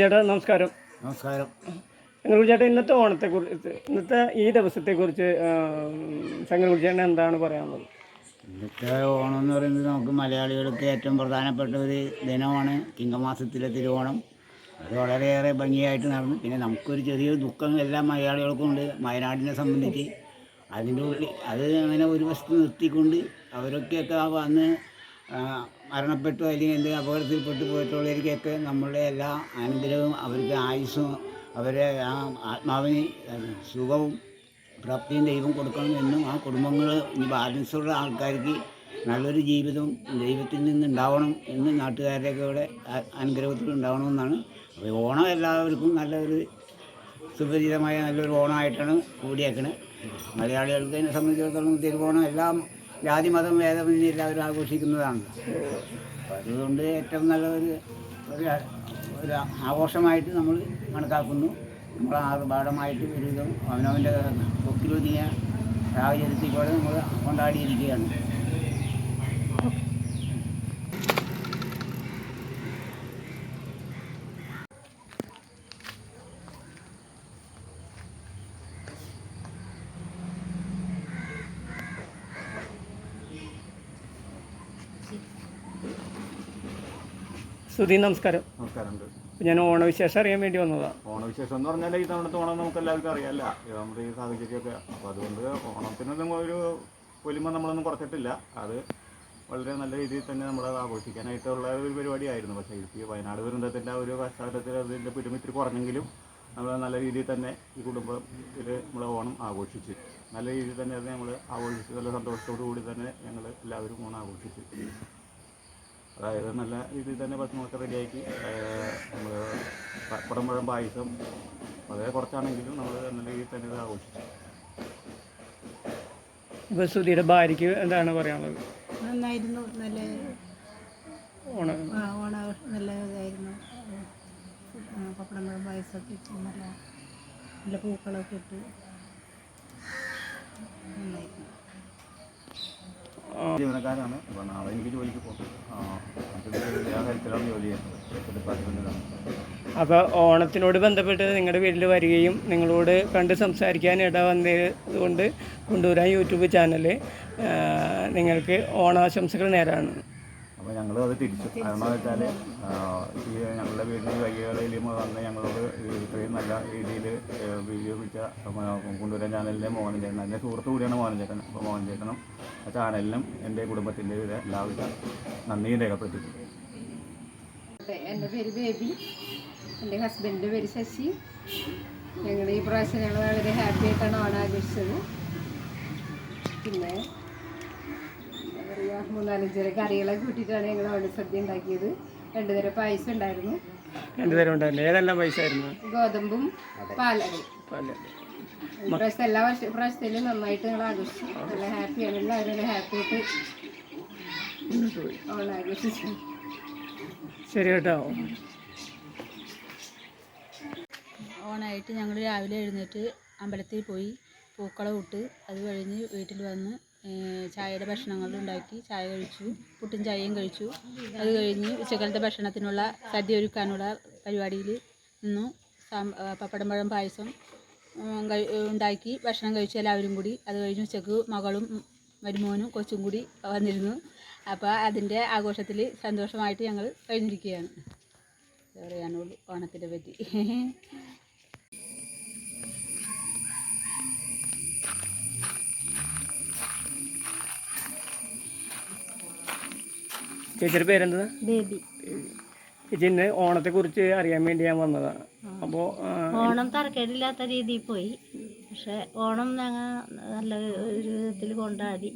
ചേട്ടാ നമസ്കാരം. നമസ്കാരം. സംഗകുടി ചേട്ടാ ഇന്നത്തെ ഓണത്തെക്കുറിച്ച് ഇന്നത്തെ ഈ ദിവസത്തെ കുറിച്ച് ചേട്ടൻ എന്താണ് പറയാനുള്ളത്? ഇന്നത്തെ ഓണം എന്ന് പറയുന്നത് നമുക്ക് മലയാളികൾക്ക് ഏറ്റവും പ്രധാനപ്പെട്ട ഒരു ദിനമാണ്. ചിങ്ങമാസത്തിലെ തിരുവോണം. അത് വളരെയേറെ ഭംഗിയായിട്ട് നടന്നു. പിന്നെ നമുക്കൊരു ചെറിയൊരു ദുഃഖം എല്ലാ മലയാളികൾക്കും ഉണ്ട്. വയനാടിനെ സംബന്ധിച്ച്. അതിന്റെ ഉള്ളിൽ അത് അങ്ങനെ ഒരു വശത്ത് നിർത്തിക്കൊണ്ട് അവരൊക്കെയൊക്കെ വന്ന് മരണപ്പെട്ടു അല്ലെങ്കിൽ എന്തെങ്കിലും അപകടത്തിൽപ്പെട്ടു പോയിട്ടുള്ളവർക്കൊക്കെ നമ്മളുടെ എല്ലാ അനുഗ്രഹവും അവർക്ക് ആയുസ്സും അവരെ ആ ആത്മാവിന് സുഖവും പ്രാപ്തിയും ദൈവം കൊടുക്കണമെന്നും ആ കുടുംബങ്ങൾ ഈ ബാലൻസുള്ള ആൾക്കാർക്ക് നല്ലൊരു ജീവിതം ദൈവത്തിൽ നിന്ന് ഉണ്ടാവണം എന്ന് നാട്ടുകാരുടെയൊക്കെ ഇവിടെ അനുഗ്രഹത്തിൽ ഉണ്ടാവണമെന്നാണ്. അപ്പോൾ ഓണം എല്ലാവർക്കും നല്ലൊരു സുപരിചിതമായ നല്ലൊരു ഓണമായിട്ടാണ് കൂടിയേക്കണത് മലയാളികൾക്ക് എന്നെ സംബന്ധിച്ചിടത്തോളം തിരുവോണം എല്ലാം ജാതി മതം ഭേദമന്യേ എല്ലാവരും ആഘോഷിക്കുന്നതാണ്. അതുകൊണ്ട് ഏറ്റവും നല്ലൊരു ഒരു ഒരു ഒരു ആഘോഷമായിട്ട് നമ്മൾ കണക്കാക്കുന്നു. നമ്മൾ ആർഭാടമായിട്ട് ഒരുവിധം അവനവന്റെ പൊക്കിലൊതുങ്ങിയ സാഹചര്യത്തിൽ കൂടെ നമ്മൾ കൊണ്ടാടിയിരിക്കുകയാണ്. സുധി നമസ്കാരം. നമസ്കാരമുണ്ട്. ഞാൻ ഓണവിശേഷം അറിയാൻ വേണ്ടി വന്നതാണ് ഓണവിശേഷം എന്ന് പറഞ്ഞാൽ ഈ തവണത്തെ ഓണം നമുക്ക് എല്ലാവർക്കും അറിയാമല്ല നമ്മുടെ ഈ സാഹചര്യമൊക്കെ. അപ്പോൾ അതുകൊണ്ട് ഓണത്തിന് നമ്മൾ ഒരു പൊലിമ നമ്മളൊന്നും കുറച്ചിട്ടില്ല. അത് വളരെ നല്ല രീതിയിൽ തന്നെ നമ്മൾ ആഘോഷിക്കാനായിട്ടുള്ള ഒരു പരിപാടിയായിരുന്നു. പക്ഷേ ഈ വയനാട് ദുരന്തത്തിന്റെ ആ ഒരു പശ്ചാത്തലത്തിൽ അതിന്റെ പിടിമിത്തിരി കുറഞ്ഞെങ്കിലും നമ്മൾ നല്ല രീതിയിൽ തന്നെ ഈ കുടുംബത്തിൽ നമ്മൾ ഓണം ആഘോഷിച്ച് നല്ല രീതിയിൽ തന്നെ അത് നമ്മൾ ആഘോഷിച്ച് നല്ല സന്തോഷത്തോടു കൂടി തന്നെ ഞങ്ങൾ എല്ലാവരും ഓണം ആഘോഷിച്ച്. അതായത് നല്ല രീതിയിൽ തന്നെ ഭക്ഷണമൊക്കെ റെഡിയാക്കി നമ്മൾ പടമ്പഴം പായസം വളരെ കുറച്ചാണെങ്കിലും നമ്മൾ നല്ല രീതിയിൽ തന്നെ ഇത് ആഘോഷിച്ചു. ഇപ്പോൾ സുധിയുടെ ഭാര്യയ്ക്ക് എന്താണ് പറയാനുള്ളത്? നന്നായിരുന്നു നല്ല ഓണം. ആ, ഓണ നല്ല ഇതായിരുന്നു. ആ, പപ്പടങ്ങളും പായസമൊക്കെ ഇട്ട് നല്ല നല്ല പൂക്കളൊക്കെ ഇട്ട് നന്നായിരുന്നു. ജീവനക്കാരാണ്. അപ്പോൾ നാളെ എനിക്ക് ജോലിക്ക് പോകും ജോലി ചെയ്യുന്നത്. അപ്പോൾ ഓണത്തിനോട് ബന്ധപ്പെട്ട് നിങ്ങളുടെ വീട്ടിൽ വരികയും നിങ്ങളോട് കണ്ട് സംസാരിക്കാൻ ഇട വന്നത് കൊണ്ട് കൊണ്ടുവരാൻ യൂട്യൂബ് ചാനൽ നിങ്ങൾക്ക് ഓണാശംസകൾ നേരാണ്. അപ്പോൾ ഞങ്ങൾ അത് തിരിച്ചു. കാരണം വെച്ചാൽ ഈ ഞങ്ങളുടെ വീടിന് വൈകികളിലും വന്ന് ഞങ്ങളോട് ഇത്രയും നല്ല രീതിയിൽ വീഡിയോ പിടിച്ച കൊണ്ടുവരാൻ ചാനലിലെ മോഹൻ ചേട്ടൻ എന്റെ സുഹൃത്ത് കൂടിയാണ് മോഹൻ ചേട്ടൻ. അപ്പോൾ മോഹൻ ചേട്ടനും ആ ചാനലിനും എന്റെ കുടുംബത്തിന്റെ എല്ലാവിധ നന്ദിയും രേഖപ്പെടുത്തി എന്റെ പേര് ബേബി. എന്റെ ഹസ്ബൻഡിന്റെ പേര് ശശി. ഞങ്ങളുടെ ഈ പ്രാവശ്യം ഞങ്ങൾ വളരെ ഹാപ്പി ആയിട്ടാണ് ഓണാഘോഷിച്ചത് പിന്നെ മൂന്നാലഞ്ചര കറികളെ കൂട്ടിയിട്ടാണ് ഞങ്ങൾ ഓണസദ്യ ഉണ്ടാക്കിയത്. രണ്ടു തരം പായസം ഉണ്ടായിരുന്നു. രണ്ടു തരം ഉണ്ടായിരുന്നു. ഏതെല്ലാം പൈസ ആയിരുന്നു ഗോതമ്പും പാലകയും പല. ഈ പ്രാവശ്യത്തെ എല്ലാ വർഷ പ്രാവശ്യത്തിലും നന്നായിട്ട് ഞങ്ങൾ ആഘോഷിച്ചു. നല്ല ഹാപ്പിയാണ് എല്ലാവരും ഹാപ്പി ആയിട്ട് ശരി കേട്ടോ. ഓണായിട്ട് ഞങ്ങൾ രാവിലെ എഴുന്നേറ്റ് അമ്പലത്തിൽ പോയി പൂക്കളം ഇട്ട് അത് കഴിഞ്ഞ് വീട്ടിൽ വന്ന് ചായയുടെ ഭക്ഷണങ്ങൾ ഉണ്ടാക്കി. ചായ കഴിച്ചു പുട്ടും ചായയും കഴിച്ചു. അത് കഴിഞ്ഞ് ഉച്ചക്കാലത്തെ ഭക്ഷണത്തിനുള്ള സദ്യ ഒരുക്കാനുള്ള പരിപാടിയിൽ നിന്നു. പപ്പടം പഴം പായസം ഉണ്ടാക്കി ഭക്ഷണം കഴിച്ചു എല്ലാവരും കൂടി. അത് കഴിഞ്ഞ് ഉച്ചയ്ക്ക് മകളും മരുമോനും കൊച്ചും കൂടി വന്നിരുന്നു. അപ്പോൾ അതിന്റെ ആഘോഷത്തിൽ സന്തോഷമായിട്ട് ഞങ്ങൾ കഴിഞ്ഞിരിക്കുകയാണ്. പറയാനുള്ളൂ ഓണത്തിനെ പറ്റി. ചേച്ചിയുടെ പേരെന്താ? ബേബി. ചേച്ചി ഓണത്തെ കുറിച്ച് അറിയാൻ വേണ്ടി ഞാൻ വന്നതാണ്. അപ്പോൾ ഓണം തറക്കേടില്ലാത്ത രീതിയിൽ പോയി. പക്ഷെ ഓണം ഞങ്ങൾ നല്ല ഒരു വിധത്തിൽ കൊണ്ടാടി.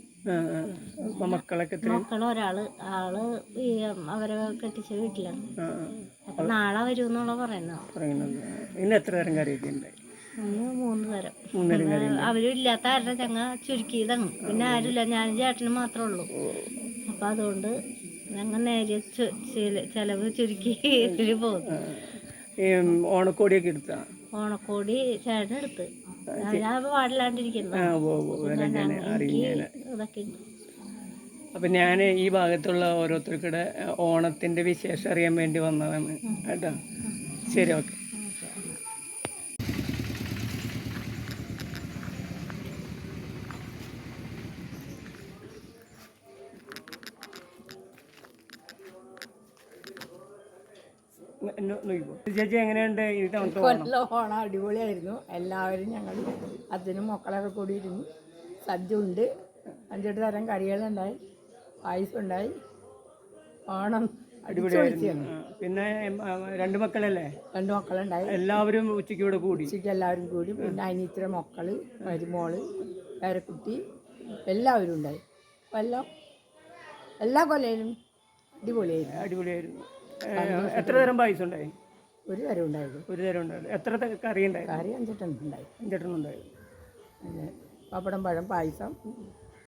മക്കളൊക്കെ മക്കൾ ഒരാൾ ആൾ ഈ അവരെ കെട്ടിച്ച വീട്ടിലാണ്. അപ്പൊ നാളെ വരും എന്നുള്ള പറയുന്നത് ഇന്ന് എത്ര തരം കറിയൊക്കെ ഉണ്ട്? മൂന്ന് തരം. അവരും ഇല്ലാത്ത കാരണം ഞങ്ങൾ ചുരുക്കിയതാണ്. പിന്നെ ആരുമില്ല. ഞാനും ചേട്ടനും മാത്രമേ ഉള്ളൂ. അപ്പൊ അതുകൊണ്ട് ഞങ്ങൾ നേരെ ചില- ചെലവ് ചുരുക്കി പോകും പോകുന്നു. ഈ ഓണക്കോടിയൊക്കെ എടുത്ത? ഓണക്കോടി ചേട്ടൻ എടുത്ത്. അപ്പൊ ഇതൊക്കെ അപ്പം ഞാൻ ഈ ഭാഗത്തുള്ള ഓരോരുത്തർക്കിടെ ഓണത്തിന്റെ വിശേഷം അറിയാൻ വേണ്ടി വന്നതാണ്. കേട്ടോ? ശരി ഓക്കെ. ചേച്ചി എങ്ങനെയുണ്ട്? ഈ തവണത്തെ ഓണം കൊല്ലം ഓണം അടിപൊളിയായിരുന്നു. എല്ലാവരും ഞങ്ങൾ അച്ഛനും മക്കളൊക്കെ കൂടിയിരുന്നു സദ്യ ഉണ്ട് അഞ്ചെട്ട് തരം കറികളുണ്ടായി. പായസം ഉണ്ടായി ഓണം അടിപൊളിയായിരുന്നു. പിന്നെ രണ്ട് മക്കളല്ലേ? രണ്ട് മക്കളുണ്ടായി. എല്ലാവരും ഉച്ചയ്ക്ക് ഇവിടെ കൂടി. ഉച്ചയ്ക്ക് എല്ലാവരും കൂടി. പിന്നെ അനിയത്തിയുടെ മക്കൾ മരുമോൾ പേരക്കുട്ടി എല്ലാവരും ഉണ്ടായി. എല്ലാം എല്ലാ കൊല്ലയിലും അടിപൊളിയായിരുന്നു. അടിപൊളിയായിരുന്നു. എത്ര തരം പായസം ഉണ്ടായി ഒരു തരം ഉണ്ടായിരുന്നു ഒരു തരം ഉണ്ടായിരുന്നു എത്ര കറി ഉണ്ടായി കറി അഞ്ചെട്ടെണ്ണം ഉണ്ടായി. അഞ്ചെട്ടെണ്ണം ഉണ്ടായി പപ്പടം പഴം പായസം